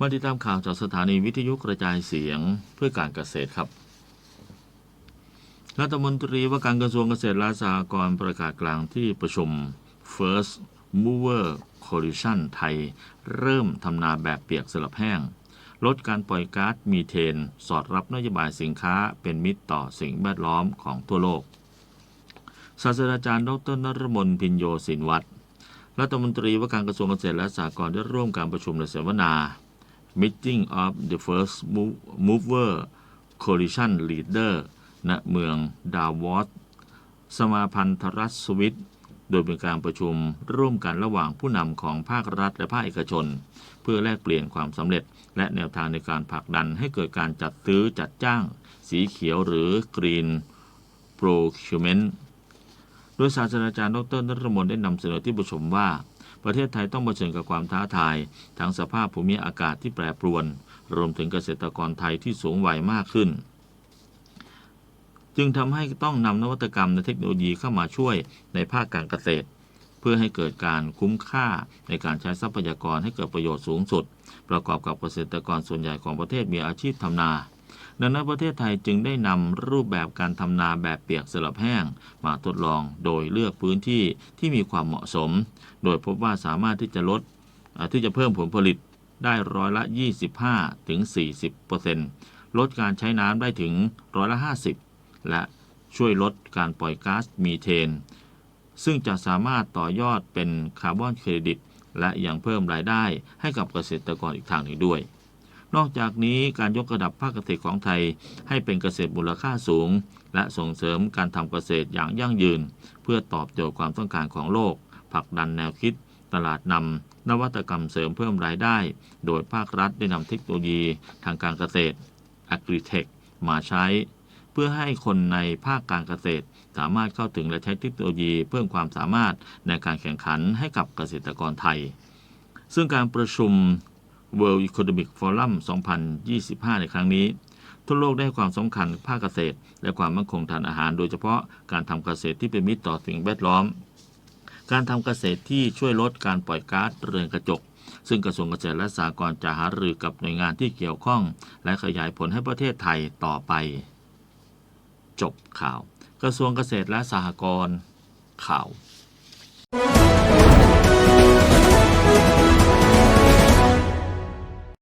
มาติดตามข่าวจากสถานีวิทยุกระจายเสียงเพื่อการเกษตรครับ รัฐมนตรีว่าการกระทรวงเกษตรและสหกรณ์ประกาศกลางที่ประชุม First Mover Coalition ไทย เริ่มทำนาแบบเปียกสลับแห้ง ลดการปล่อยก๊าซมีเทน สอดรับนโยบายสินค้าเป็นมิตรต่อสิ่งแวดล้อมของทั่วโลก ศาสตราจารย์ดรนรมนพินโยสินวัตรรัฐมนตรีว่าการกระทรวงเกษตรและสหกรณ์ได้ร่วมการประชุมในเสวนา Meeting of the First Mover Coalition Leader ณเมืองดาวอสสมาพันธรัฐสวิตโดยเป็นการประชุมร่วมกันระหว่างผู้นำของภาครัฐและภาคเอกชน เพื่อแลกเปลี่ยนความสำเร็จ และแนวทางในการผลักดันให้เกิดการจัดซื้อจัดจ้าง สีเขียวหรือ Green Procurement โดยศาสตราจารย์ดรนรมนได้นำเสนอที่ประชุมว่า ประเทศไทยต้องเผชิญกับความท้าทายทั้งสภาพภูมิอากาศที่แปรปรวน รวมถึงเกษตรกรไทยที่สูงวัยมากขึ้น จึงทำให้ต้องนำนวัตกรรมและเทคโนโลยีเข้ามาช่วยในภาคการเกษตร เพื่อให้เกิดการคุ้มค่าในการใช้ทรัพยากรให้เกิดประโยชน์สูงสุด ประกอบกับเกษตรกรส่วนใหญ่ของประเทศมีอาชีพทำนา ดังนั้นประเทศไทยจึงได้นำรูปแบบการทำนาแบบเปียกสลับแห้ง มาทดลองโดยเลือกพื้นที่ที่มีความเหมาะสม โดยพบว่าสามารถที่จะลดที่จะเพิ่มผลผลิตได้ร้อยละ 25 ถึง 40%ลดการใช้น้ำได้ถึงร้อยละ 50 และช่วยลดการปล่อยก๊าซมีเทน ซึ่งจะสามารถต่อยอดเป็นคาร์บอนเครดิต และยังเพิ่มรายได้ให้กับเกษตรกรอีกทางหนึ่งด้วย นอกจากนี้การยกระดับภาคเกษตรของไทย ให้เป็นเกษตรมูลค่าสูง และส่งเสริมการทำเกษตรอย่างยั่งยืน เพื่อตอบโจทย์ความต้องการของโลกผลักดันแนวคิด ตลาดนำนวัตกรรมเสริมเพิ่มรายได้ โดยภาครัฐได้นำเทคโนโลยีทางการเกษตร Agritech มาใช้ เพื่อให้คนในภาคการเกษตร สามารถเข้าถึงและใช้เทคโนโลยีเพิ่มความสามารถในการแข่งขันให้กับเกษตรกรไทย ซึ่งการประชุม World Economic Forum 2025 ในครั้งนี้ทั่วโลกได้ความสำคัญภาคเกษตร และความมั่นคงทางอาหาร โดยเฉพาะการทำเกษตรที่เป็นมิตรต่อสิ่งแวดล้อม การทำเกษตรที่ช่วยลดการปล่อยก๊าซเรือนกระจก ซึ่งกระทรวงเกษตรและสหกรณ์จะหารือกับหน่วยงานที่เกี่ยวข้อง และขยายผลให้ประเทศไทยต่อไป จบข่าว กระทรวงเกษตรและสหกรณ์ข่าว